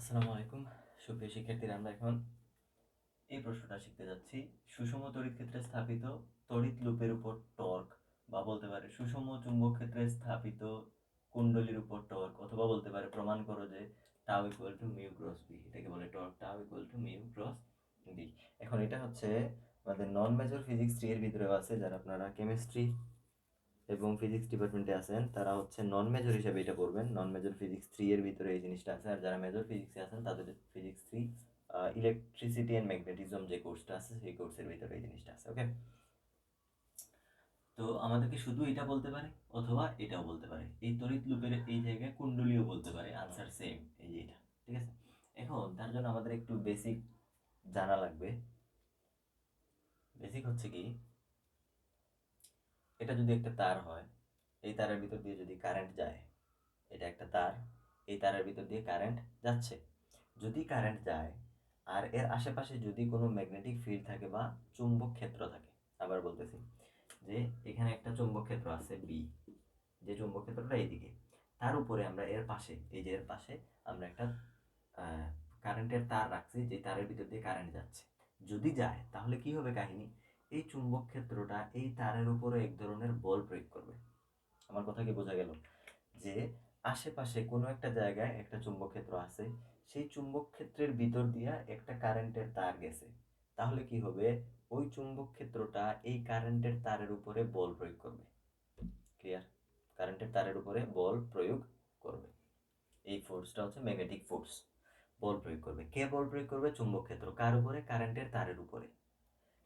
আসসালামু আলাইকুম। সুপ্রিয় শিক্ষার্থীরা, আমরা এখন এই প্রশ্নটা শিখতে যাচ্ছি। সুষম তড়িৎ ক্ষেত্রে স্থাপিত তড়িৎ লুপের উপর টর্ক, বা বলতে পারে সুষম চুম্বক ক্ষেত্রে স্থাপিত কুণ্ডলীর উপর টর্ক, অথবা বলতে পারে প্রমাণ করো যে tau equal to mu cross B এটাকে বলে torque tau equal to mu cross B এখন এটা হচ্ছে আমাদের নন মেজর ফিজিক্স থ্রি এর ভিতরেও আছে, যারা আপনারা কেমিস্ট্রি এবং ফিজিক্স ডিপার্টমেন্টে আছেন, তারা হচ্ছে নন মেজর হিসেবে এটা পড়বেন নন মেজর ফিজিক্স থ্রি এর ভিতরে এই জিনিসটা আছে, আর যারা মেজর ফিজিক্সে আছেন, তাদের physics three electricity and magnetism যে কোর্সটা আছে, সেই কোর্সের ভিতরে এই জিনিসটা আছে ওকে তো আমাদেরকে শুধু এটা বলতে পারে, অথবা এটাও বলতে পারে। এই তড়িৎ লুপের এই জায়গায় কুণ্ডলীও বলতে পারে আনসার সেম এই যে এটা, ঠিক আছে? এখন তার জন্য আমাদের একটু বেসিক জানা লাগবে। বেসিক হচ্ছে কি এটা যদি একটা তার হয়, এই তারের ভিতর দিয়ে যদি কারেন্ট যায়, এটা একটা তার, এই তারের ভিতর দিয়ে কারেন্ট যাচ্ছে। যদি কারেন্ট যায়, আর এর আশেপাশে যদি কোনো ম্যাগনেটিক ফিল্ড থাকে বা চুম্বক ক্ষেত্র থাকে, আবার বলতেছি যে এখানে একটা চুম্বক ক্ষেত্র আছে বি যে চুম্বক ক্ষেত্রটা এইদিকে। তার উপরে আমরা এর পাশে, এই যে এর পাশে আমরা একটা কারেন্টের তার রাখছি, যে তারের ভিতর দিয়ে কারেন্ট যাচ্ছে। যদি যায়, তাহলে কি হবে কাহিনী? এই চুম্বক ক্ষেত্রটা এই তারের উপরে এক ধরনের বল প্রয়োগ করবে। আমার কথা কি বোঝা গেল? যে আশেপাশে কোনো একটা জায়গায় একটা চুম্বক ক্ষেত্র আছে, সেই চুম্বক ক্ষেত্রের ভিতর দিয়া একটা কারেন্টের তার গেছে। তাহলে কি হবে? ওই চুম্বক ক্ষেত্রটা এই কারেন্টের তারের উপরে বল প্রয়োগ করবে। ক্লিয়ার কারেন্টের তারের উপরে বল প্রয়োগ করবে। এই ফোর্সটা হচ্ছে ম্যাগনেটিক ফোর্স বল প্রয়োগ করবে। কে বল প্রয়োগ করবে? চুম্বক ক্ষেত্র। কার উপরে? কারেন্টের তারের উপরে।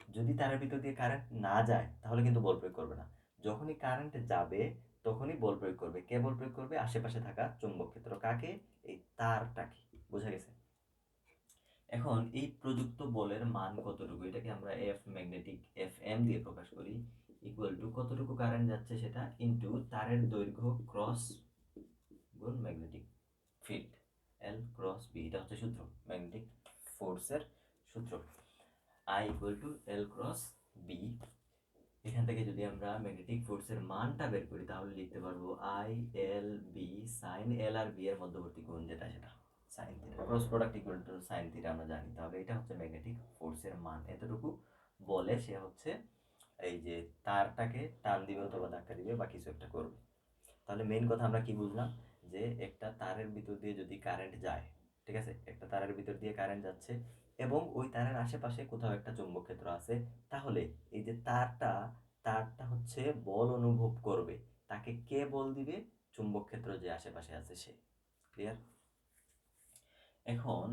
যদি তারের ভিতর দিয়ে কারেন্ট না যায়, তাহলে কিন্তু বল প্রয়োগ করবে না। যখনই কারেন্ট যাবে, তখনই বল প্রয়োগ করবে। কে বল প্রয়োগ করবে? আশেপাশে থাকা চুম্বক ক্ষেত্র। কাকে? এই তারটাকে। বোঝা গেছে? এখন এই প্রযুক্ত বলের মান কতটুকু? এটাকে আমরা এফ ম্যাগনেটিক এফ এম দিয়ে প্রকাশ করি ইকুয়াল টু কতটুকু কারেন্ট যাচ্ছে সেটা ইনটু তারের দৈর্ঘ্য ক্রস গুণ magnetic field L cross B এটা হচ্ছে সূত্র ম্যাগনেটিক ফোর্সের সূত্র। I equal to L cross B এখান থেকে যদি আমরা ম্যাগনেটিক ফোর্সের মানটা বের করি, তাহলে লিখতে পারব I L B sine L R B এর মধ্যবর্তী কোণ যেটা সেটা। Sine theta cross product equal to sine theta আমরা জানি। তাহলে এটা হচ্ছে ম্যাগনেটিক ফোর্সের মান। এতটুকু বলে সে হচ্ছে এই যে তারটাকে টান দিবে অথবা ধাক্কা দিবে বা কিছু একটা করবে। তাহলে মেইন কথা আমরা কি বুঝলাম? যে একটা তারের ভিতর দিয়ে যদি কারেন্ট যায়, ঠিক আছে? একটা তারের ভিতর দিয়ে কারেন্ট যাচ্ছে এবং ওই তারের আশেপাশে কোথাও একটা চুম্বক ক্ষেত্র আছে, তাহলে এই যে তারটা তারটা হচ্ছে বল অনুভব করবে। তাকে কে বল দিবে? চুম্বক ক্ষেত্র যে আশেপাশে আছে সে। ক্লিয়ার এখন,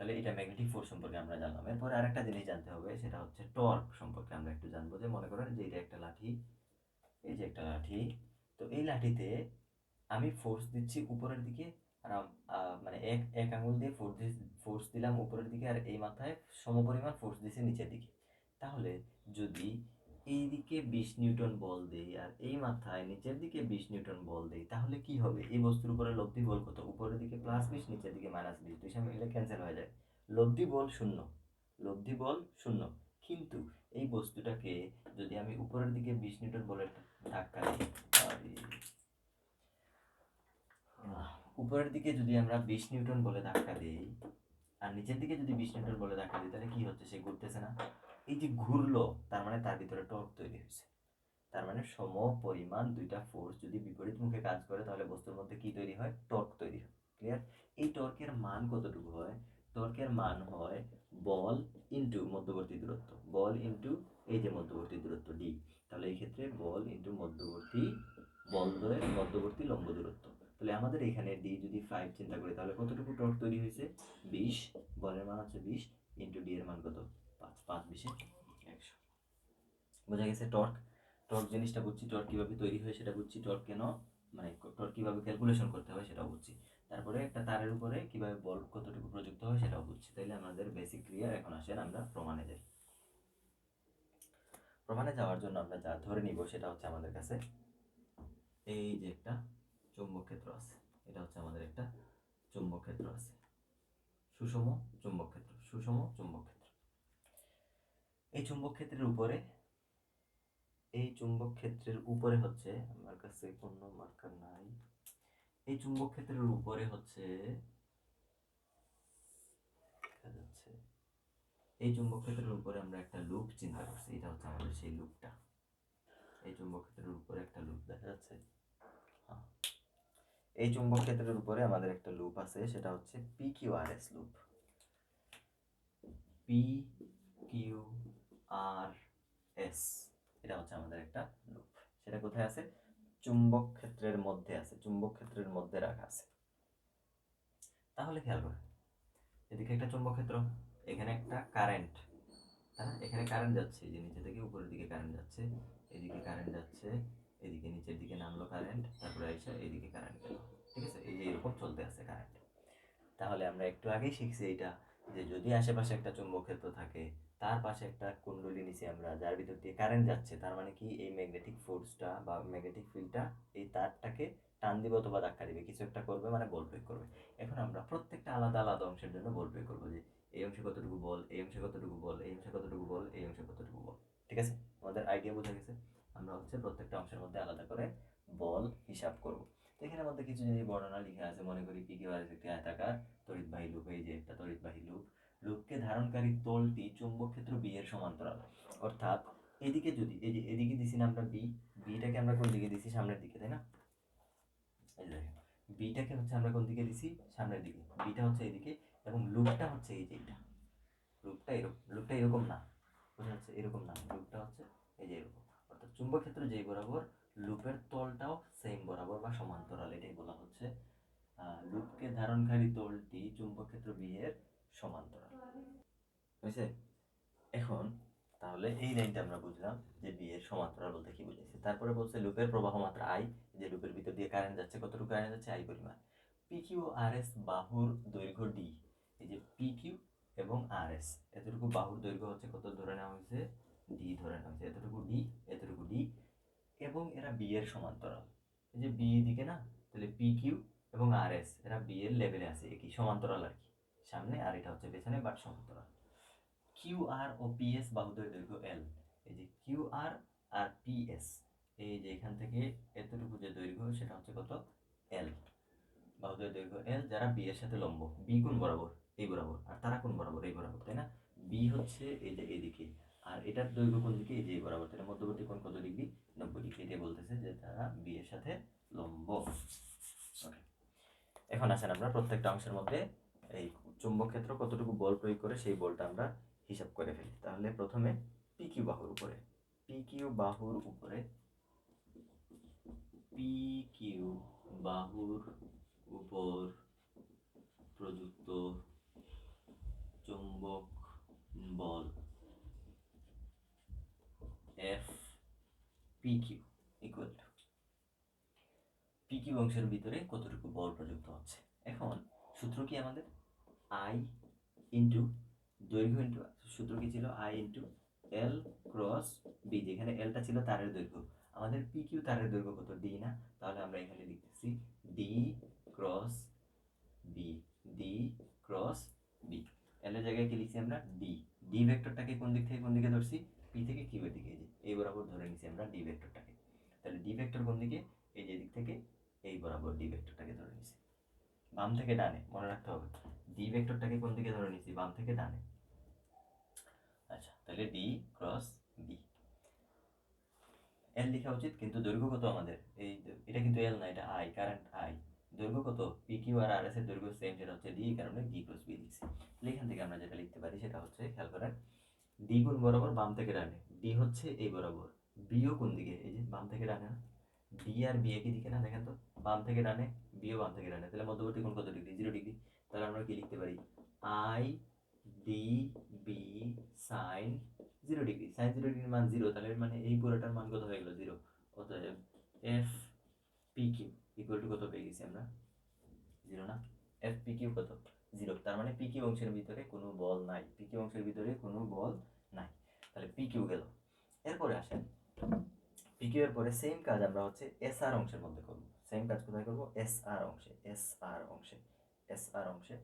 তাহলে এটা ম্যাগনেটিক ফোর্স সম্পর্কে আমরা জানলাম। এরপরে আরেকটা জিনিস জানতে হবে, সেটা হচ্ছে টর্ক সম্পর্কে আমরা একটু জানব। যে মনে করেন যে এটা একটা লাঠি, এই যে একটা লাঠি, তো এই লাঠিতে আমি ফোর্স দিচ্ছি উপরের দিকে, আর মানে এক এক আঙুল দিয়ে ফোর্স ফোর্স দিলাম উপরের দিকে আর এই মাথায় সমপরিমাণ ফোর্স দিছি নিচের দিকে। তাহলে যদি এই দিকে বিশ নিউটন বল দেই আর এই মাথায় নিচের দিকে বিশ নিউটন বল দেই, তাহলে কি হবে? এই বস্তুর উপরে লব্ধি বল কত? উপরের দিকে প্লাস বিশ, নিচের দিকে মাইনাস বিশ। দুই সামনে মিলে ক্যান্সেল হয়ে যায়। লব্ধি বল শূন্য। লব্ধি বল শূন্য। কিন্তু এই বস্তুটাকে যদি আমি উপরের দিকে বিশ নিউটন বলের ধাক্কা দিই উপরের দিকে যদি আমরা বিশ নিউটন বলে ধাক্কা দিই আর নিচের দিকে যদি বিশ নিউটন বলে দেখা দিই তাহলে কি হচ্ছে? সে ঘুরতেছে না। এই যে ঘুরলো, তার মানে তার ভিতরে টর্ক তৈরি হয়েছে। তার মানে সম পরিমাণ দুইটা ফোর্স যদি বিপরীত মুখে কাজ করে, তাহলে বস্তুর মধ্যে কি তৈরি হয়? টর্ক তৈরি হয়। ক্লিয়ার এই টর্কের মান কতটুকু হয়? টর্কের মান হয় বল ইনটু মধ্যবর্তী দূরত্ব। বল ইনটু এই যে মধ্যবর্তী দূরত্ব ডি তাহলে এই ক্ষেত্রে বল ইনটু মধ্যবর্তী বলদ্বয়ের মধ্যবর্তী লম্ব দূরত্ব। তাহলে আমাদের এখানে ডি যদি ফাইভ চিন্তা করি, তাহলে কতটুকু টর্ক তৈরি হয়েছে? বিশ, বলের মান হচ্ছে বিশ ইন্টু ডি এর মান কত? পাঁচ পাঁচ বিশে একশো। বোঝা গেছে টর্ক টর্ক জিনিসটা বুঝছি টর্ক কীভাবে তৈরি হয় সেটা বুঝছি টর্ক কেন মানে টর্ক কীভাবে ক্যালকুলেশন করতে হয় সেটাও বুঝছি। তারপরে একটা তারের উপরে কীভাবে বল কতটুকু প্রযুক্ত হয় সেটাও বুঝছি। তাইলে আমাদের বেসিক ক্লিয়ার এখন আসেন আমরা প্রমাণে যাই। প্রমাণে যাওয়ার জন্য আমরা যা ধরে নিব সেটা হচ্ছে আমাদের কাছে এই যে একটা চুম্বক ক্ষেত্র আছে। এটা হচ্ছে আমাদের একটা চুম্বক ক্ষেত্র আছে। সুষম চুম্বক ক্ষেত্র সুষম চুম্বক ক্ষেত্র এই চুম্বক ক্ষেত্রের উপরে, এই চুম্বক ক্ষেত্রের উপরে হচ্ছে, আমার কাছে কোনো মার্কার নাই। এই চুম্বক ক্ষেত্রের উপরে হচ্ছে যাচ্ছে, এই চুম্বক ক্ষেত্রের উপরে আমরা একটা লুপ চিন্তা করছি। এটা হচ্ছে আমাদের সেই লুপটা। এই চুম্বক ক্ষেত্রের উপরে একটা লুপ দেখা যাচ্ছে। এই চুম্বক ক্ষেত্রের উপরে আমাদের একটা লুপ আছে, সেটা হচ্ছে P Q R S loop P Q R S এটা হচ্ছে আমাদের একটা লুপ সেটা কোথায় আছে? চুম্বক ক্ষেত্রের মধ্যে আছে, চুম্বক ক্ষেত্রের মধ্যে রাখা আছে। তাহলে খেয়াল করে, এদিকে একটা চুম্বক ক্ষেত্র, এখানে একটা কারেন্ট হ্যাঁ এখানে কারেন্ট যাচ্ছে, এই যে নিচে থেকে উপরের দিকে কারেন্ট যাচ্ছে, এদিকে কারেন্ট যাচ্ছে এদিকে নিচের দিকে নামলো কারেন্ট তারপরে এসে এইদিকে কারেন্ট গেল। ঠিক আছে? এই যে এরকম চলতে আছে কারেন্ট তাহলে আমরা একটু আগেই শিখছি এইটা যে যদি আশেপাশে একটা চুম্বক ক্ষেত্র থাকে, তার পাশে একটা কুণ্ডলী নিচে আমরা, যার ভিতর দিয়ে কারেন্ট যাচ্ছে, তার মানে কি? এই ম্যাগনেটিক ফোর্সটা বা ম্যাগনেটিক ফিল্ডটা এই তারটাকে টান দিবে অথবা ধাক্কা দিবে, কিছু একটা করবে মানে বল প্রয়োগ করবে। এখন আমরা প্রত্যেকটা আলাদা আলাদা অংশের জন্য বল প্রয়োগ করব যে, এই অংশে কতটুকু বল এই অংশে কতটুকু বল এই অংশে কতটুকু বল এই অংশে কতটুকু বল ঠিক আছে? আমাদের আইডিয়া বোঝা গেছে? আমরা হচ্ছে প্রত্যেকটা অংশের মধ্যে আলাদা করে বল হিসাব করব। তো এখানের মধ্যে কিছু যদি বর্ণনা লিখে আছে, মনে করি পি কিউ আর একটি আয়তাকার তড়িৎবাহী লুপ, এই যে একটা তড়িৎবাহী লুপ। লুপকে ধারণকারী তলটি চুম্বক ক্ষেত্র বি এর সমান্তরাল। অর্থাৎ এদিকে যদি, এই যে এদিকে দিছি না আমরা বি বিটাকে আমরা কোন দিকে দিছি? সামনের দিকে, তাই না? এই যে দেখেন বিটাকে হচ্ছে আমরা কোন দিকে দিছি? সামনের দিকে। বিটা হচ্ছে এদিকে এবং লুপটা হচ্ছে এই যে এটা লুপটা এরকম লুপটা এরকম না। বোঝা যাচ্ছে? এরকম না। লুপটা হচ্ছে এই যে এরকম। অর্থাৎ চুম্বক ক্ষেত্র যেই বরাবর, লুপের তলটাও সেম বরাবর বা সমান্তরাল, এটাই বলা হচ্ছে। লুপকে ধারণকারী তলটি চুম্বক ক্ষেত্র বি এর সমান্তরাল। বুঝছে এখন, তাহলে এই লাইনটা আমরা বুঝলাম যে বি এর সমান্তরাল বলতে কি বুঝেছি তারপরে বলছে লুপের প্রবাহ মাত্রা আই যে লুপের ভিতর দিয়ে কারেন্ট যাচ্ছে, কতটুকু কারেন্ট যাচ্ছে? আই পরিমাণ। পি কিউ আর এস বাহুর দৈর্ঘ্য ডি এই যে পি কিউ এবং আর এস এতটুকু বাহুর দৈর্ঘ্য হচ্ছে কত? ধরে নেওয়া হয়েছে ডি ধরে নেওয়া হয়েছে এতটুকু ডি এতটুকু ডি এবং এরা বি এর সমান্তরাল। এই যে বি দিকে না, তাহলে পি কিউ এবং আর এস এরা বি এর লেভেলে আছে একই, সমান্তরাল আর কি। সামনে আর এটা হচ্ছে পেছনে বাট সমান্তরাল। কিউ আর ও পি এস বাহুদের দৈর্ঘ্য এল এই যে কিউ আর আর পি এস এই যে এখান থেকে এতটুকু যে দৈর্ঘ্য, সেটা হচ্ছে কত? এল বাহুদের দৈর্ঘ্য এল যারা বি এর সাথে লম্ব। বি কোণ বরাবর? এই বরাবর। আর তারা কোন বরাবর? এই বরাবর, তাই না? বি হচ্ছে এই যে এদিকে। আর এটার দৈর্ঘ্য কোন দিকে? এই যে বরাবর, তাহলে মধ্যবর্তী কোণ কত ডিগ্রি? নব্বই ডিগ্রি। এটাই বলতেছে যে তারা বি এর সাথে লম্ব. এখন আসেন আমরা প্রত্যেকটা অংশের মধ্যে এই চুম্বক ক্ষেত্র কতটুকু বল প্রয়োগ করে, সেই বলটা আমরা হিসাব করে ফেলি। তাহলে প্রথমে পি কিউ বাহুর উপরে। পি কিউ বাহুর উপরে পি কিউ বাহুর উপর প্রযুক্ত চুম্বক বল F P Q equal to P Q অংশের ভিতরে কতটুকু বল প্রযুক্ত হচ্ছে? এখন সূত্র কি আমাদের? আই ইন্টু দৈর্ঘ্য ইন্টু সূত্র কি ছিল? I into L cross B যেখানে এলটা ছিল তারের দৈর্ঘ্য। আমাদের পি তারের দৈর্ঘ্য কত? ডি না? তাহলে আমরা এখানে লিখতেছি D cross B D cross B L এর জায়গায় কি লিখছি আমরা? ডি ডি ভেক্টরটাকে কোন দিক থেকে কোন দিকে ধরছি? পি থেকে কিউ এর দিকে, এই যে, এই বরাবর ধরে নিছি আমরা ডি ভেক্টরটাকে তাহলে ডি ভেক্টর কোন দিকে? এই যে দিক থেকে এই বরাবর ডি ভেক্টরটাকে ধরে নিছি। বাম থেকে ডানে, মনে রাখতে হবে। ডি ভেক্টরটাকে কোন দিকে ধরে নিছি? বাম থেকে ডানে। আচ্ছা তাহলে ডি ক্রস বি এল লেখা উচিত, কিন্তু দৈর্ঘ্য কত আমাদের? এই এটা কিন্তু এল না, এটা আই কারেন্ট আই দৈর্ঘ্য কত? পি কিউ আর আর এস এর দৈর্ঘ্য সেম সেটা হচ্ছে ডি কারণে ডি ক্রস বি লিখছি এখান থেকে আমরা যেটা লিখতে পারি, সেটা হচ্ছে, খেয়াল করেন কোন বরাবর বাম থেকে ডানে? ডি হচ্ছে এই বরাবর। বিও কোন দিকে? এই যে বাম থেকে ডানে না? ডি আর বি একই দিকে না? দেখেন তো। বাম থেকে ডানে বিও বাম থেকে ডানে। তাহলে মধ্যবর্তী কোণ কত ডিগ্রি? Zero degree. তাহলে আমরা কি লিখতে পারি? I D B sine zero degree. Sine zero ডিগ্রির মান জিরো। তাহলে মানে এই পুরোটার মান কত হয়ে গেল? জিরো। অতএব F P Q equal to কত পেয়ে গেছি আমরা? জিরো না? এফ পি কিউ কত? জিরো। তার মানে পি কিউ অংশের ভিতরে কোনো বল নাই। পি কিউ অংশের ভিতরে কোনো বল তাহলে পি কিউ গেল। এরপরে আসেন পি কিউ এর পরে সেম কাজ আমরা হচ্ছে এস আর অংশের মধ্যে করব। সেম কাজ কোথায় করব? এস আর অংশে এস আর অংশে এস আর অংশে।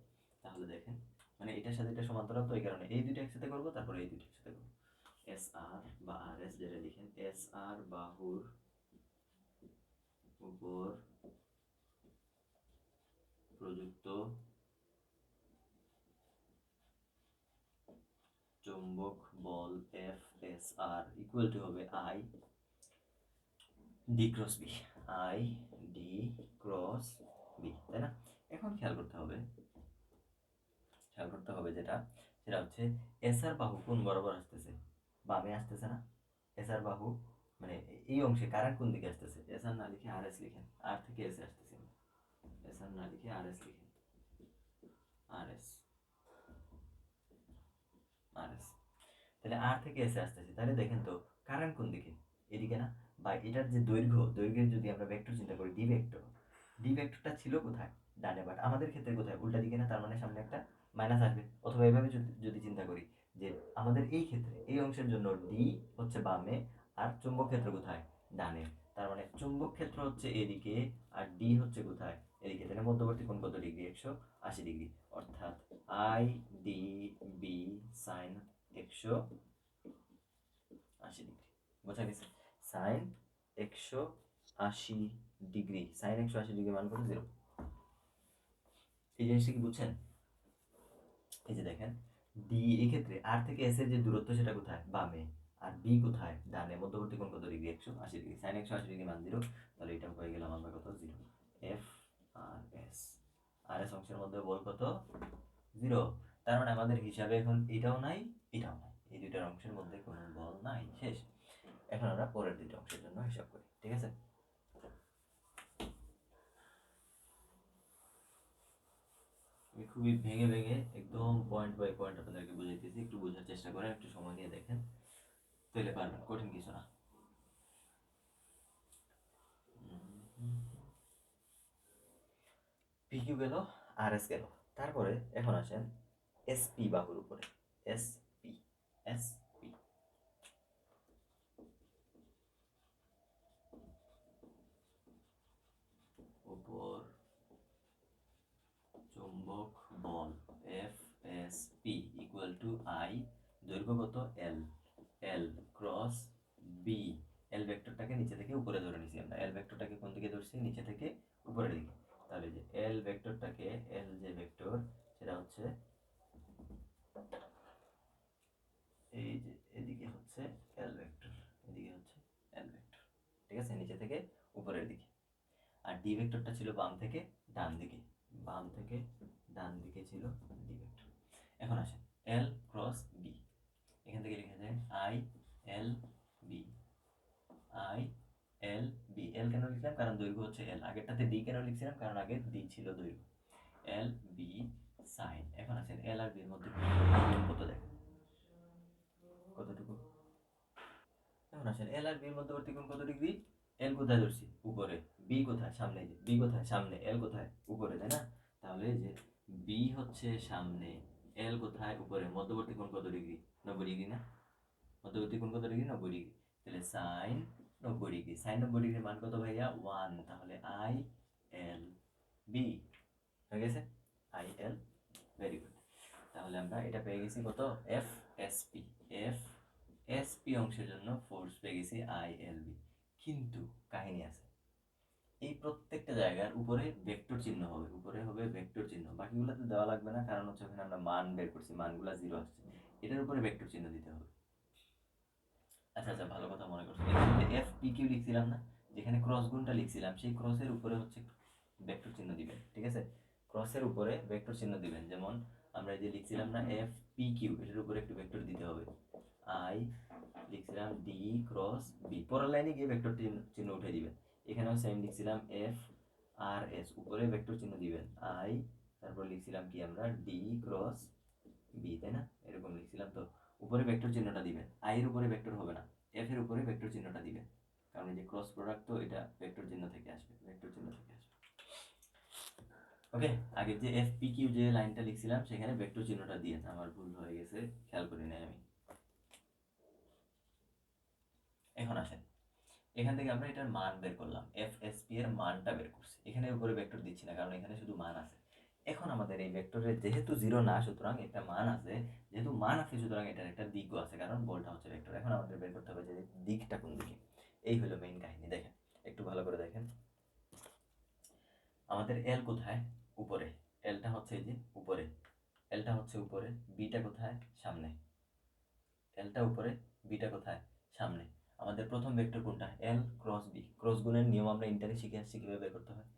তাহলে দেখেন মানে এটার সাথে এটা সমান্তরাল তো এই কারণে। এই দুইটা একসাথে করব, তারপরে এই দুইটা একসাথে করব। এস আর বা আর এস যেটা লিখেন এস আর বাহুর উপর প্রযুক্ত চুম্বক বল F S R equal to হবে I D cross B I D cross B তাই না? এখন খেয়াল করতে হবে, খেয়াল করতে হবে যেটা, সেটা হচ্ছে এস আর বাহু কোন বরাবর আসতেছে? বামে আসতেছে না? এস আর বাহু মানে এই অংশে কারেন্ট কোন দিকে আসতেছে? এস আর না লিখে আর এস লিখেন আর থেকে এসে আসতেছে। এস আর না লিখে আর এস লিখেন। আর এস আর এস তাহলে আর থেকে এসে আসতেছে। তাহলে দেখেন তো কারেন্ট কোন দিকে? এদিকে না? বা এটার যে দৈর্ঘ্য, দৈর্ঘ্যের যদি আমরা ভেক্টর চিন্তা করি ডি ভেক্টর ডি ভেক্টরটা ছিল কোথায়? ডানে বাট আমাদের ক্ষেত্রে কোথায়? উল্টা দিকে না? তার মানে সামনে একটা মাইনাস আসবে। অথবা এভাবে যদি- চিন্তা করি যে আমাদের এই ক্ষেত্রে, এই অংশের জন্য ডি হচ্ছে বামে আর চুম্বক ক্ষেত্র কোথায়? ডানে। তার মানে চুম্বক ক্ষেত্র হচ্ছে এদিকে আর ডি হচ্ছে কোথায়? এদিকে। তাহলে মধ্যবর্তী কোণ কত? ডিগ্রি একশো আশি ডিগ্রি। অর্থাৎ আই ডি বি সাইন একশো, আশি ডিগ্রি বোঝা গেছে? সাইন একশো আশি ডিগ্রি সাইন একশো আশি ডিগ্রি মান কত জিরো এই জিনিসটা কি বুঝছেন? এই যে দেখেন ডি এক্ষেত্রে আর থেকে এস এর যে দূরত্ব সেটা কোথায়? বামে। আর বি কোথায়? ডানে। মধ্যবর্তী কোণ কত ডিগ্রি একশো আশি ডিগ্রি সাইন একশো আশি ডিগ্রি মান জিরো তাহলে এটা হয়ে গেলাম আমরা কত? Zero F R S R S অংশের মধ্যে বল কত? জিরো তার মানে আমাদের হিসাবে এখন এটাও নাই এটাও নাই। এই দুইটার অংশের মধ্যে কোনো বল নাই। শেষ। এখন আমরা পরের দুইটা অংশের জন্য হিসাব করি, ঠিক আছে? আমি খুবই ভেঙে ভেঙে একদম পয়েন্ট বাই পয়েন্ট আপনাদেরকে বুঝাইতেছি। একটু বোঝার চেষ্টা করেন, একটু সময় নিয়ে দেখেন। তাহলে পারবেন, কঠিন কিছু না। পিকিউ গেল আর এস গেল। তারপরে এখন আসেন এসপি বাহুর উপরে। এসপি এসপি উপর চুম্বক, বল F S P equal to I দৈর্ঘ্য কত? এল এল ক্রস বি এল ভেক্টরটাকে নিচে থেকে উপরে ধরে নিছি আমরা। এল ভেক্টরটাকে কোন দিকে ধরছি? নিচে থেকে উপরের দিকে। তাহলে যে এল ভেক্টরটাকে এল যে ভেক্টর সেটা হচ্ছে হচ্ছে এল ভেক্টর এদিকে হচ্ছে এল ভেক্টর ঠিক আছে? নিচে থেকে উপরের দিকে। আর ডি ভেক্টরটা ছিল বাম থেকে ডান দিকে। বাম থেকে ডান দিকে ছিল ডি ভেক্টর এখন আসেন এল ক্রস বি এখান থেকে লিখে যায় I L B I L B L কেন লিখলাম? কারণ দৈর্ঘ্য হচ্ছে এল আগেরটাতে ডি কেন লিখছিলাম? কারণ আগে ডি ছিল দৈর্ঘ্য। এল বি সাইন এখন আসেন এল আর বির মধ্যে কত দেখেন? কতটুকু? আসেন। এল আর বির মধ্যবর্তী কোণ কত ডিগ্রি? এল কোথায় ধরছি? উপরে। বি কোথায়? সামনে বি কোথায়? সামনে। এল কোথায়? উপরে, তাই না? তাহলে যে বি হচ্ছে সামনে এল কোথায়? উপরে। মধ্যবর্তী কোণ কত ডিগ্রি? নব্বই ডিগ্রি, না? মধ্যবর্তী কোণ কত ডিগ্রি? নব্বই ডিগ্রি। তাহলে সাইন নব্বই ডিগ্রি। সাইন নব্বই ডিগ্রির মান কত ভাইয়া? ওয়ান তাহলে আই এল বি হয়ে গেছে? আই এল ভেরি গুড তাহলে আমরা এটা পেয়ে গেছি কত? F S P F S P অংশের জন্য ফোর্স পেয়ে গেছি আই এল বি কিন্তু কাহিনী আছে। এই প্রত্যেকটা জায়গার উপরে ভেক্টর চিহ্ন হবে, উপরে হবে ভেক্টর চিহ্ন। বাকিগুলোতে দেওয়া লাগবে না, কারণ হচ্ছে ওখানে আমরা মান বের করছি, মানগুলো জিরো আসছে। এটার উপরে ভেক্টর চিহ্ন দিতে হবে। আচ্ছা আচ্ছা ভালো কথা মনে করছি। এফ পি কিউ লিখছিলাম না, যেখানে ক্রস গুণটা লিখছিলাম, সেই ক্রসের উপরে হচ্ছে ভেক্টর চিহ্ন দিবেন, ঠিক আছে? ক্রসের উপরে ভেক্টর চিহ্ন দিবেন। যেমন আমরা যে লিখছিলাম না এফ পি কিউ এটার উপরে একটু ভেক্টর দিতে হবে। আই লিখছিলাম ডি ক্রস বি। পরের লাইনে গিয়ে ভেক্টর চিহ্ন উঠে দিবেন। এখানেও সেম লিখছিলাম এফ আর এস উপরে ভেক্টর চিহ্ন দিবেন। আই তারপর লিখছিলাম কি আমরা? ডি ক্রস বি তাই না? এরকম লিখছিলাম তো। উপরে ভেক্টর চিহ্নটা দিবেন। আই এর উপরে ভেক্টর হবে না। এফ এর উপরে ভেক্টর চিহ্নটা দিবেন। কারণ যে ক্রস প্রোডাক্ট তো এটা ভেক্টর চিহ্ন থেকে আসবে। ভেক্টর চিহ্ন থেকে আসবে। ওকে আগে যে এফ পি কিউ যে লাইনটা লিখছিলাম, সেখানে ভেক্টর চিহ্নটা দিয়ে আমার ভুল হয়ে গেছে, খেয়াল করি নাই আমি। এখন আসেন। এখান থেকে আমরা এটার মান বের করলাম। এফ এস পি এর মানটা বের করছি। এখানে উপরে ভেক্টর দিচ্ছি না, কারণ এখানে শুধু মান আছে। এখন আমাদের এই ভেক্টরের যেহেতু জিরো না, সুতরাং একটা মান আছে। যেহেতু মান আছে, সুতরাং এটার একটা দিকও আছে, কারণ বলটা হচ্ছে ভেক্টর এখন আমাদের বের করতে হবে যে দিকটা কোন দিকে। এই হলো মেইন কাহিনী। দেখেন, একটু ভালো করে দেখেন। আমাদের এল কোথায়? উপরে। এলটা হচ্ছে এই যে উপরে। এলটা হচ্ছে উপরে বিটা কোথায়? সামনে। এলটা উপরে বিটা কোথায়? সামনে। আমাদের প্রথম ভেক্টর কোনটা? এল ক্রস বি ক্রস গুণের নিয়ম আমরা ইন্টারে শিখে আসছি কীভাবে বের করতে হয়।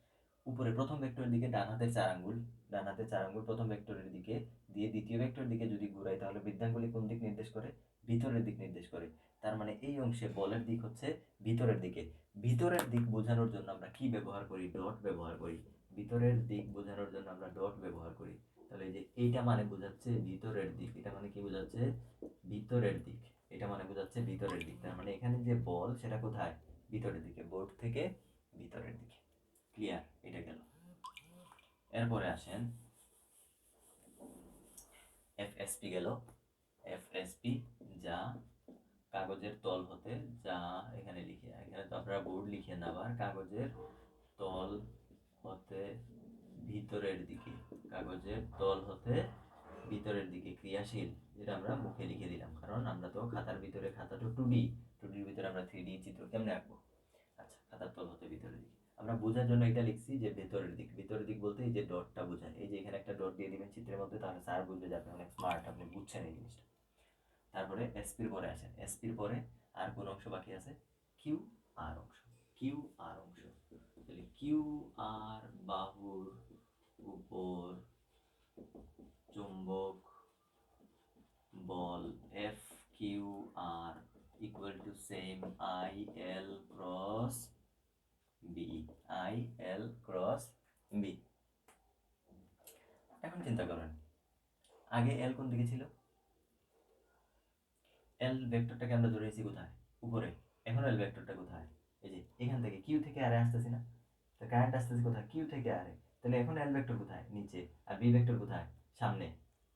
উপরে প্রথম ভেক্টরের দিকে ডান হাতের চার আঙ্গুল, ডান হাতের চার আঙ্গুল প্রথম ভেক্টরের দিকে দিয়ে দ্বিতীয় ভেক্টরের দিকে যদি ঘুরাই তাহলে বৃদ্ধাঙ্গুলি কোন দিক নির্দেশ করে? ভিতরের দিক নির্দেশ করে। তার মানে এই অংশে বলের দিক হচ্ছে ভিতরের দিকে। ভিতরের দিক বোঝানোর জন্য আমরা কি ব্যবহার করি? ডট ব্যবহার করি। ভিতরের দিক বোঝানোর জন্য আমরা ডট ব্যবহার করি। তাহলে এই যে এইটা মানে বোঝাচ্ছে ভিতরের দিক। এটা মানে কি বোঝাচ্ছে? ভিতরের দিক। এটা মানে বোঝাচ্ছে ভিতরের দিক। তার মানে এখানে যে বল, সেটা কোথায়? ভিতরের দিকে, বোর্ড থেকে ভিতরের দিকে। ক্লিয়ার এটা গেল। এরপরে আসেন। এফএসপি গেল। এফএসপি যা কাগজের তল হতে যা এখানে লিখে, এখানে তো আপনারা বোর্ড লিখে আবার কাগজের তল হতে ভিতরের দিকে, কাগজের তল হতে ভিতরের দিকে ক্রিয়াশীল, যেটা আমরা মুখে লিখে দিলাম। কারণ আমরা তো খাতার ভিতরে খাতা তো টু ডি টু ডির ভিতরে আমরা থ্রি ডি চিত্র কেমনে আঁকবো? আচ্ছা খাতার তল হতে ভিতরের দিকে। আমরা বোঝার জন্য এটা লিখছি যে ভেতরের দিক। ভেতরের দিক বলতে এই যে ডটটা বোঝায়। এই যে এখানে একটা ডট দিয়ে দিবেন চিত্রের মধ্যে, তাহলে স্যার বুঝবে যে আপনি অনেক স্মার্ট আপনি বুঝছেন এই জিনিসটা। তারপরে এসপির পরে আসেন। এসপির পরে আর কোন অংশ বাকি আছে? কিউ আর অংশ। কিউ আর অংশ। কিউ আর বাহুর উপর চুম্বক বল F Q R equal to same I L cross B I L cross B এখন চিন্তা করেন, আগে এল কোন দিকে ছিল? এল ভেক্টরটাকে আমরা ধরেছি কোথায়? উপরে। এখন এল ভেক্টরটা কোথায়? এই যে, এখান থেকে কিউ থেকে আরে আসতেছি না? তো কারেন্ট আসতেছে কোথায়? কিউ থেকে আরে তাহলে এখন এল ভেক্টর কোথায়? নিচে। আর বি ভেক্টর কোথায়? সামনে।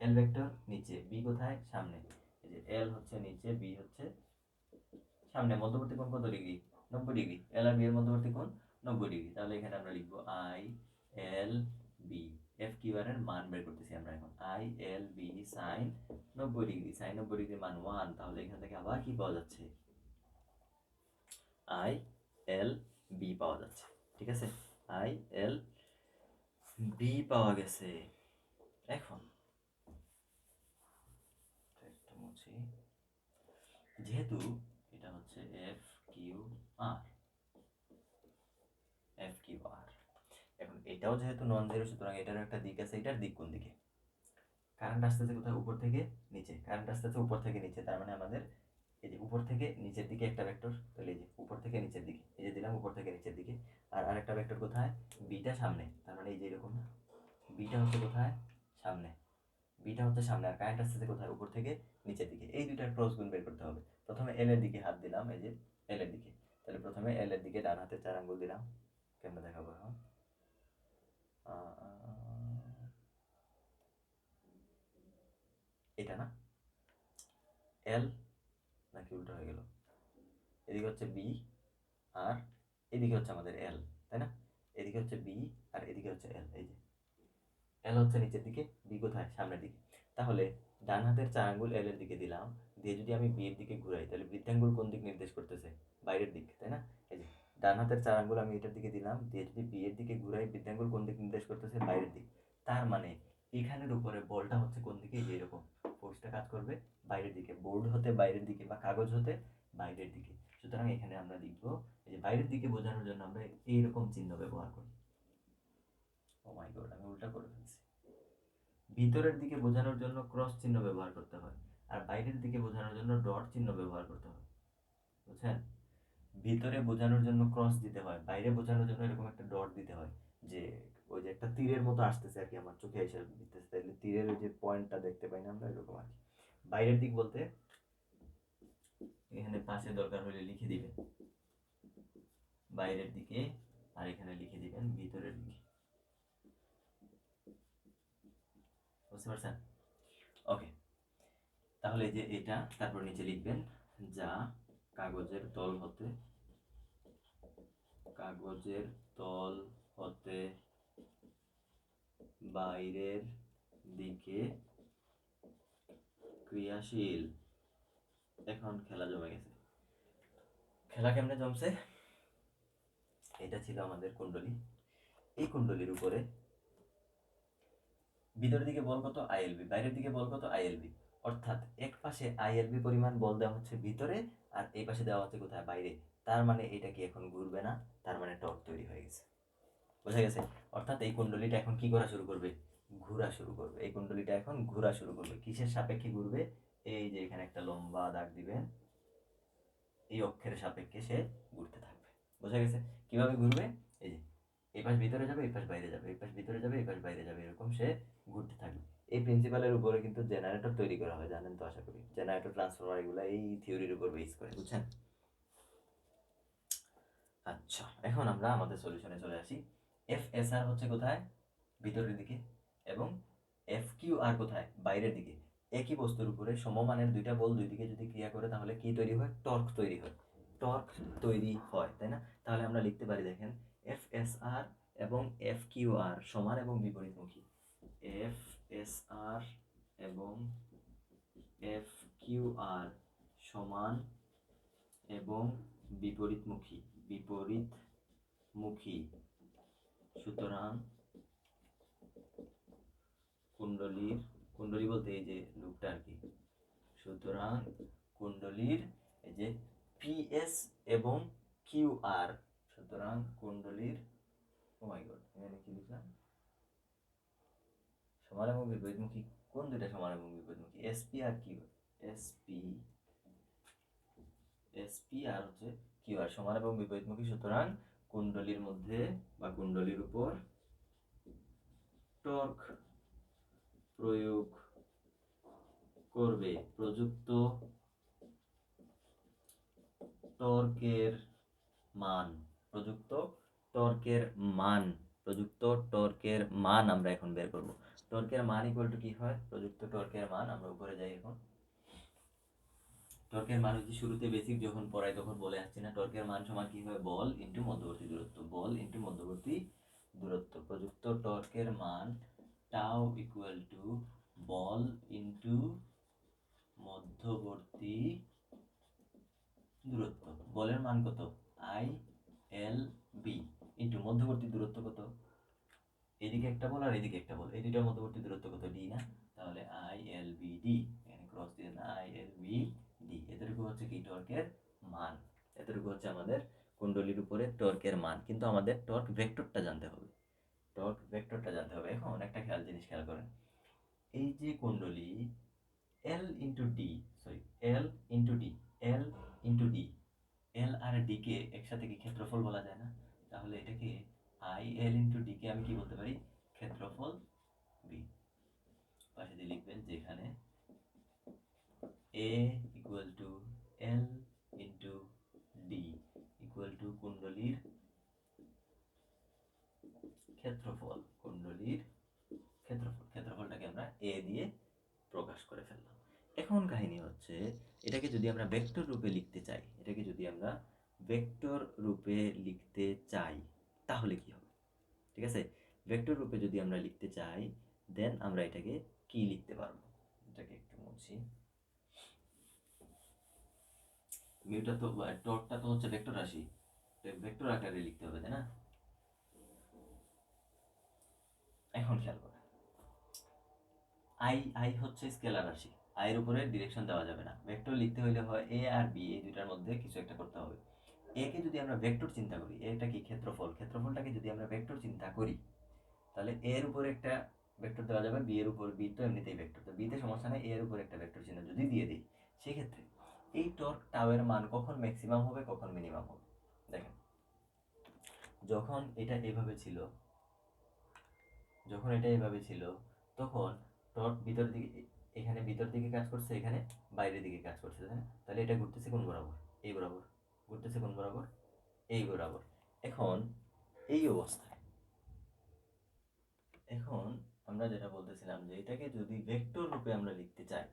এল ভেক্টর নিচে বি কোথায়? সামনে। এই যে এল হচ্ছে নিচে বি হচ্ছে সামনে, মধ্যবর্তী কোণ কত ডিগ্রি? নব্বই ডিগ্রি। এল আর বি এর মধ্যবর্তী কোণ নব্বই ডিগ্রি। তাহলে এখানে আমরা লিখব I L B F Q R এর মান বের করতেছি আমরা এখন। আই এল বি সাইন নব্বই ডিগ্রি। সাইন নব্বই ডিগ্রি মান ওয়ান তাহলে এখান থেকে আবার কি পাওয়া যাচ্ছে? আই এল বি পাওয়া যাচ্ছে। ঠিক আছে? আই এল বি পাওয়া গেছে। এখন। একটু মুছি। যেহেতু এটা হচ্ছে F Q R F Q R এখন এটাও যেহেতু নন জিরো সুতরাং এটার একটা দিক আছে। এটার দিক কোন দিকে? কারেন্ট আসতেছে কোথায়? উপর থেকে নিচে। কারেন্ট আসতেছে উপর থেকে নিচে। তার মানে আমাদের এই যে উপর থেকে নিচের দিকে একটা ভেক্টর তাহলে এই যে উপর থেকে নিচের দিকে, এই যে দিলাম উপর থেকে নিচের দিকে। আর আরেকটা ভেক্টর কোথায়? বিটা সামনে। তার মানে এই যে এরকম না? বিটা হচ্ছে কোথায়? সামনে। বিটা হচ্ছে সামনে আর কারেন্ট আসতেছে কোথায়? উপর থেকে নিচের দিকে। এই দুইটার ক্রস গুণ বের করতে হবে। প্রথমে এল এর দিকে হাত দিলাম, এই যে এল এর দিকে। তাহলে প্রথমে এল এর দিকে ডান হাতে চার আঙ্গুল দিলাম। কেমন দেখাবো এখন? এটা না? এল নাকি উল্টো হয়ে গেল? এদিকে হচ্ছে বি আর এদিকে হচ্ছে আমাদের এল তাই না? এদিকে হচ্ছে বি আর এদিকে হচ্ছে এল এই যে। এল হচ্ছে নিচের দিকে, বি কোথায়? সামনের দিকে। তাহলে ডান হাতের চার আঙ্গুল এল এর দিকে দিলাম। দিয়ে যদি আমি বি এর দিকে ঘুরাই, তাহলে বৃদ্ধাঙ্গুল কোন দিক নির্দেশ করতেছে? বাইরের দিক, তাই না? এই যে, ডান হাতের চার আঙ্গুল আমি এটার দিকে দিলাম। দিয়ে যদি বি এর দিকে ঘুরাই বৃদ্ধাঙ্গুল কোন দিক নির্দেশ করতেছে? বাইরের দিক। তার মানে এখানের উপরে বলটা হচ্ছে কোন দিকে? এরকম ফোর্সটা কাজ করবে বাইরের দিকে। বোর্ড হতে বাইরের দিকে বা কাগজ হতে বাইরের দিকে। সুতরাং এখানে আমরা লিখব, এই যে বাইরের দিকে বোঝানোর জন্য আমরা এইরকম চিহ্ন ব্যবহার করি। ও মাই গড আমি উল্টা করে ফেলছি। ভিতরের দিকে বোঝানোর জন্য ক্রস চিহ্ন ব্যবহার করতে হয়, আর বাইরের দিকে বোঝানোর জন্য ডট চিহ্ন ব্যবহার করতে হয়। বুঝছেন? ভিতরে বোঝানোর জন্য ক্রস দিতে হয়, বাইরে বোঝানোর জন্য এরকম একটা ডট দিতে হয়, যে ওই যে একটা তীরের মতো আসতেছে আর কি আমার চোখে এসে দিতেছে। তাইলে তীরের ওই যে পয়েন্টটা দেখতে পাই না আমরা, এরকম আর কি। বাইরের দিক বলতে এখানে পাশে দরকার হলে লিখে দিবেন। বাইরের দিকে আর এখানে লিখে দিবেন, ভিতরের দিকে। বুঝতে পারছেন? ওকে তাহলে যে এটা, তারপর নিচে লিখবেন, যা কাগজের তল হতে, কাগজের তল হতে বাইরের দিকে ক্রিয়াশীল। এখন খেলা জমে গেছে। খেলা কেমনে জমছে? এটা ছিল আমাদের কুণ্ডলী। এই কুণ্ডলীর উপরে ভিতরের দিকে বল কত? আইএলবি বাইরের দিকে বল কত? আইএলবি অর্থাৎ এক পাশে আইএলবি পরিমাণ বল দেওয়া হচ্ছে ভিতরে আর এই পাশে দেওয়া হচ্ছে কোথায়? বাইরে। তার মানে এটা কি এখন ঘুরবে না? তার মানে টর্ক তৈরি হয়ে গেছে। বোঝা গেছে? অর্থাৎ এই কুণ্ডলীটা এখন কি করা শুরু করবে? ঘোরা শুরু করবে। এই কুণ্ডলীটা এখন ঘোরা শুরু করবে। কিসের সাপেক্ষে ঘুরবে? এই যে এখানে একটা লম্বা দাগ দিবেন। এই অক্ষের সাপেক্ষে সে ঘুরতে থাকবে। বোঝা গেছে? কীভাবে ঘুরবে? এই যে এই পাশ ভিতরে যাবে এই পাশ বাইরে যাবে এই পাশ ভিতরে যাবে এই পাশ বাইরে যাবে এরকম সে ঘুরতে থাকবে এই প্রিন্সিপালের উপরে কিন্তু জেনারেটর তৈরি করা হয় জানেন তো আশা করি। জেনারেটর ট্রান্সফরমার এগুলো এই থিওরির উপর বেস করে। বুঝছেন? আচ্ছা এখন আমরা আমাদের সলিউশনে চলে আসি। এফ এস আর হচ্ছে কোথায়? ভিতরের দিকে। এবং এফ কিউ আর কোথায়? বাইরের দিকে। একই বস্তুর উপরে সমমানের দুইটা বল দুই দিকে যদি ক্রিয়া করে তাহলে কি তৈরি হয়? টর্ক তৈরি হয়। টর্ক তৈরি হয় তাই না? তাহলে আমরা লিখতে পারি দেখেন এফ এস আর এবং এফ কিউ আর সমান এবং বিপরীতমুখী। এফ এস আর এবং এফ কিউ আর সমান এবং বিপরীতমুখী। বিপরীতমুখী। সুতরাং কুণ্ডলীর, কুণ্ডলী বলতে এই যে লুকটা আর কি। সুতরাং কুণ্ডলীর এই যে পিএস এবং কিউ আর সুতরাং কুণ্ডলীর ও গড এখানে কি লিখলাম? সমান এবং বিপরীতমুখী কোন দুইটা সমান এবং বিপরীতমুখী SP R Q SP SP R হচ্ছে কিউ আর সমান এবং বিপরীতমুখী সুতরাং কুণ্ডলীর মধ্যে বা কুণ্ডলীর উপর টর্ক প্রয়োগ করবে। প্রযুক্ত টর্কের মান। প্রযুক্ত টর্কের মান, প্রযুক্ত টর্কের মান আমরা এখন বের করব। টর্কের মান ইকুয়াল টু কি হয়? প্রযুক্ত টর্কের মান, আমরা উপরে যাই এখন। টর্কের মান হচ্ছে শুরুতে বেসিক যখন পড়াই তখন বলে আসছি না, টর্কের মান সমান কি হয়? বল ইনটু মধ্যবর্তী দূরত্ব, বল ইনটু মধ্যবর্তী দূরত্ব। প্রযুক্ত টর্কের মান টাও ইকুয়াল টু বল ইনটু মধ্যবর্তী দূরত্ব। বলের মান কত? আই এল বি ইনটু মধ্যবর্তী দূরত্ব কত? এদিকে একটা বল আর এদিকে একটা বল। এই মধ্যবর্তী দূরত্ব কত? ডি না? তাহলে আই এল বি ডি এখানে ক্রস দিয়ে আই এল বি ডি এতটুকু হচ্ছে কি টর্কের মান? এতটুকু হচ্ছে আমাদের কুণ্ডলীর উপরে টর্কের মান। কিন্তু আমাদের টর্ক ভেক্টরটা জানতে হবে। টর্ক ভেক্টরটা জানতে হবে। এখন একটা খেয়াল, জিনিস খেয়াল করেন। এই যে কুণ্ডলী L into D sorry L into D L into D L আর ডি কে একসাথে কি ক্ষেত্রফল বলা যায় না? তাহলে এটাকে আই এল ইন্টু ডি কে আমি কি বলতে পারি? ক্ষেত্রফল বি পাশে দিয়ে লিখবেন যেখানে A equal to L into D equal to কুণ্ডলীর ক্ষেত্রফল কুণ্ডলীর ক্ষেত্রফল, ক্ষেত্রফলটাকে আমরা এ দিয়ে প্রকাশ করে ফেললাম। এখন কাহিনী হচ্ছে এটাকে যদি আমরা ভেক্টর রূপে লিখতে চাই, এটাকে যদি আমরা ভেক্টর রূপে লিখতে চাই, তাহলে কি হবে? ঠিক আছে? ভেক্টর রূপে যদি আমরা লিখতে চাই দেন আমরা এটাকে কি লিখতে পারব? এটাকে একটু মুছি। মিউটা তো টর্কটা তো হচ্ছে ভেক্টর রাশি। ভেক্টর আকারে লিখতে হবে, তাই না? এখন খেয়াল করে। আই আই হচ্ছে স্কেলার রাশি। আয়ের উপরে ডিরেকশন দেওয়া যাবে না। ভেক্টর লিখতে হইলে হয় এ আর বি এই দুইটার মধ্যে কিছু একটা করতে হবে। এ কে যদি আমরা ভেক্টর চিন্তা করি এটা কি ক্ষেত্রফল? ক্ষেত্রফলটাকে যদি আমরা ভেক্টর চিন্তা করি, তাহলে এর উপরে একটা ভেক্টর দেওয়া যাবে বি এর উপর বি তো এমনিতেই ভেক্টর তো বিতে সমস্যা নেই এর উপর একটা ভেক্টর চিহ্ন যদি দিয়ে দিই, সেক্ষেত্রে এই টর্ক টাওয়ের মান কখন ম্যাক্সিমাম হবে, কখন মিনিমাম হবে? দেখেন, যখন এটা এভাবে ছিল, যখন এটা এভাবে ছিল, তখন টর্ক ভিতর দিকে এখানে ভিতর দিকে কাজ করছে, এখানে বাইরের দিকে কাজ করছে, তাই না? তাহলে এটা ঘুরতেছে কোন বরাবর? এই বরাবর। ঘুরতেছে কোন বরাবর? এই বরাবর। এখন এই অবস্থায়, এখন আমরা যেটা বলতেছিলাম যে এটাকে যদি ভেক্টর রূপে আমরা লিখতে চাই,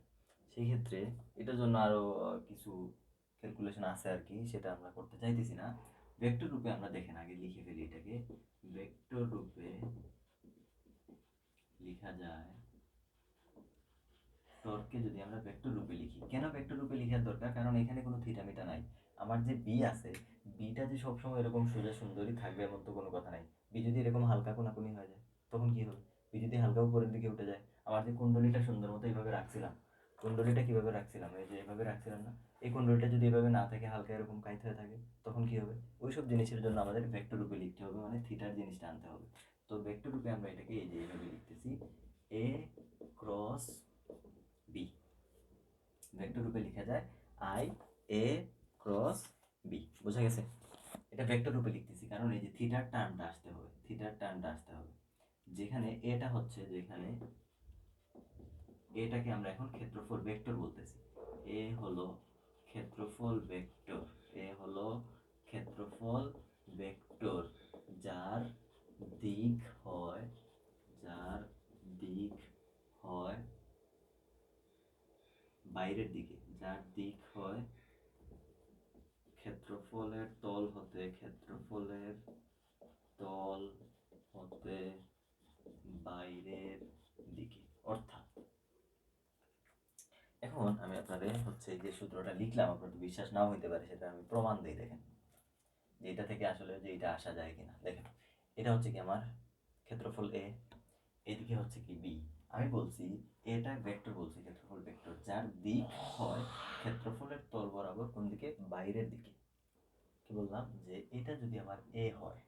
সেই ক্ষেত্রে এটার জন্য আরও কিছু ক্যালকুলেশন আছে আর কি, সেটা আমরা করতে চাইতেছি না। ভেক্টর রূপে আমরা দেখেন, আগে লিখে ফেলি এটাকে। ভেক্টর রূপে লেখা যায় টর্ককে যদি আমরা ভেক্টর রূপে লিখি, কেন ভেক্টর রূপে লেখার দরকার? কারণ এখানে কোনো থিটা মিটা নাই। আমার যে বি আছে বিটা যে সবসময় এরকম সোজা সুন্দরই থাকবে এমন তো কোনো কথা নাই। বি যদি এরকম হালকা কোনাকুনি হয়ে যায়, তখন কি হবে? বি যদি হালকা উপরের দিকে উঠে যায়, আমার যে কুণ্ডলীটা সুন্দর মতো এইভাবে রাখছিলাম, কুণ্ডলীটা কীভাবে রাখছিলাম? এই যে এভাবে রাখছিলাম না, এই কুণ্ডলীটা যদি এভাবে না থাকে, হালকা এরকম কাইতে হয়ে থাকে, তখন কি হবে? ওই সব জিনিসের জন্য আমাদের ভেক্টর রূপে লিখতে হবে মানে থিটার জিনিসটা আনতে হবে। তো ভেক্টর রূপে আমরা এটাকে এই যে এইভাবে লিখতেছি এ ক্রস ভেক্টর রূপে লেখা যায় আই, এ, ক্রস, বি। বোঝা গেছে? এটা ভেক্টর রূপে লিখতেছি, কারণ এই যে থিটার টার্মটা আসতে হবে থিটার টার্মটা আসতে হবে। যেখানে এটা হচ্ছে, যেখানে এটাকে আমরা এখন ক্ষেত্রফল ভেক্টর বলতেছি। এ হলো ক্ষেত্রফল ভেক্টর এ হলো ক্ষেত্রফল ভেক্টর যার দিক হয়, যার দিক হয় বাইরের দিকে, যার দিক হয় ক্ষেত্রফলের তল হতে, ক্ষেত্রফলের তল হতে বাইরের দিকে, অর্থাৎ এখন আমি আপনাদের হচ্ছে যে সূত্রটা লিখলাম, আপনার বিশ্বাস নাও হইতে পারে, সেটা আমি প্রমাণ দিই দেখেন, যে এটা থেকে আসলে যে এটা আসা যায় কিনা, দেখেন, এটা হচ্ছে কি আমার ক্ষেত্রফল এ এদিকে হচ্ছে কি বি আমি বলছি এটা ভেক্টর বলছি, ক্ষেত্রফল ভেক্টর যার দিক হয় ক্ষেত্রফলের তল বরাবর কোন দিকে? বাইরের দিকে। কি বললাম? যে এটা যদি আমার এ হয়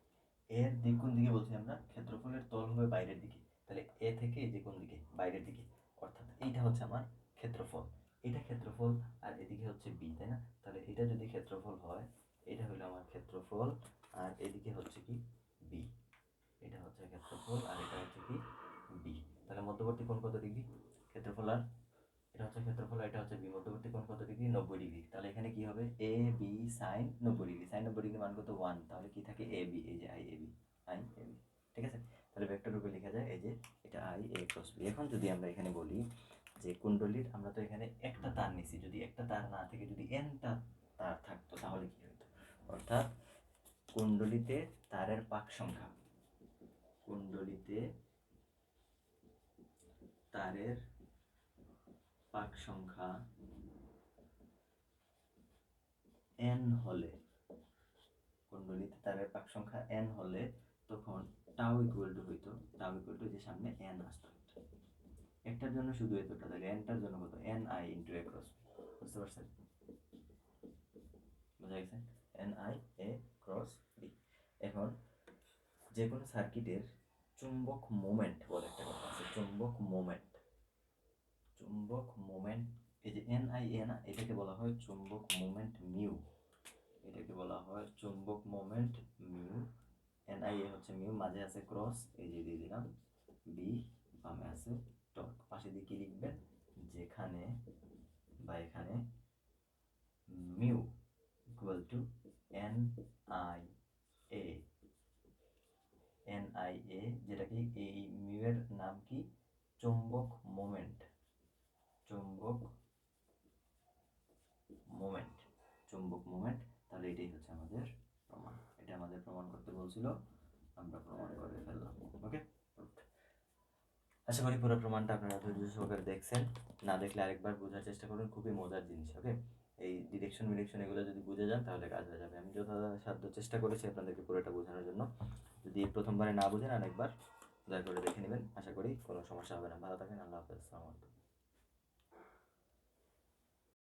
এর দিক কোন দিকে বলছি আমরা? ক্ষেত্রফলের তল হবে বাইরের দিকে। তাহলে এ থেকে যে কোন দিকে? বাইরের দিকে। অর্থাৎ এইটা হচ্ছে আমার ক্ষেত্রফল। এটা ক্ষেত্রফল আর এদিকে হচ্ছে বি তাই না? তাহলে এটা যদি ক্ষেত্রফল হয়, এটা হলো আমার ক্ষেত্রফল আর এদিকে হচ্ছে কি বি এটা হচ্ছে ক্ষেত্রফল আর এটা হচ্ছে কি বি তাহলে মধ্যবর্তী কোণ কত ডিগ্রি ক্ষেত্রফল আর, এটা হচ্ছে ক্ষেত্রফল এটা হচ্ছে বি। মধ্যবর্তী কোণ কত ডিগ্রি? নব্বই ডিগ্রি। তাহলে এখানে কি হবে? এ বি সাইন নব্বই ডিগ্রি। সাইন নব্বই ডিগ্রি মান কত? ওয়ান তাহলে কি থাকে? এ বি এই যে I A B I A B ঠিক আছে? তাহলে ভেক্টর রূপে লেখা যায় এই যে এটা আই এ ক্রস বি এখন যদি আমরা এখানে বলি যে কুণ্ডলীর, আমরা তো এখানে একটা তার নিছি। যদি একটা তার না থেকে, যদি এনটা তার থাকতো, তাহলে কি হতো অর্থাৎ কুণ্ডলীতে তারের পাক সংখ্যা, কুণ্ডলীতে তারের পাক সংখ্যা এন হলে, কুণ্ডলীতে তারের পাক সংখ্যা এন হলে তখন টাও ইকুয়াল টু হইতো টাও ইকুয়াল টু যে সামনে এন আসতো একটার জন্য শুধু এতটা তাহলে এনটার জন্য কত? N I into A cross বুঝতে পারছেন? বোঝা গেছে? N I A cross B এখন যে কোনো সার্কিটের চুম্বক মোমেন্ট বলে একটা কথা আছে, চুম্বক মোমেন্ট চুম্বক মোমেন্ট, এই যে এন আই এ না, এটাকে বলা হয় চুম্বক মোমেন্ট মিউ। এটাকে বলা হয় চুম্বক moment mu. N I A হচ্ছে মিউ, মাঝে আছে ক্রস, এই যে দিয়ে দিলাম। বি বামে আছে টর্ক পাশে দিয়ে কি লিখবেন যেখানে বা এখানে mu equal to N I A N I A যেটা কি এই মিউয়ের নাম কি? চুম্বক মোমেন্ট। চুম্বক মোমেন্ট চুম্বক মোমেন্ট তাহলে এটাই হচ্ছে আমাদের প্রমাণ। এটা আমাদের প্রমাণ করতে বলছিল, আমরা প্রমাণ করে ফেললাম। ওকে আশা করি পুরো প্রমাণটা আপনারা ধৈর্য সহকারে দেখছেন। না দেখলে আরেকবার বোঝার চেষ্টা করুন, খুবই মজার জিনিস ওকে এই ডিরেকশন মিরেকশন এগুলো যদি বুঝে যান, তাহলে কাজ হয়ে যাবে। আমি যথাসাধ্য চেষ্টা করেছি আপনাদেরকে পুরোটা বোঝানোর জন্য। যদি প্রথমবারে না বুঝেন আরেকবার, দয়া করে দেখে নেবেন। আশা করি কোনো সমস্যা হবে না। ভালো থাকেন, আল্লাহ হাফেজ, আসসালামু আলাইকুম।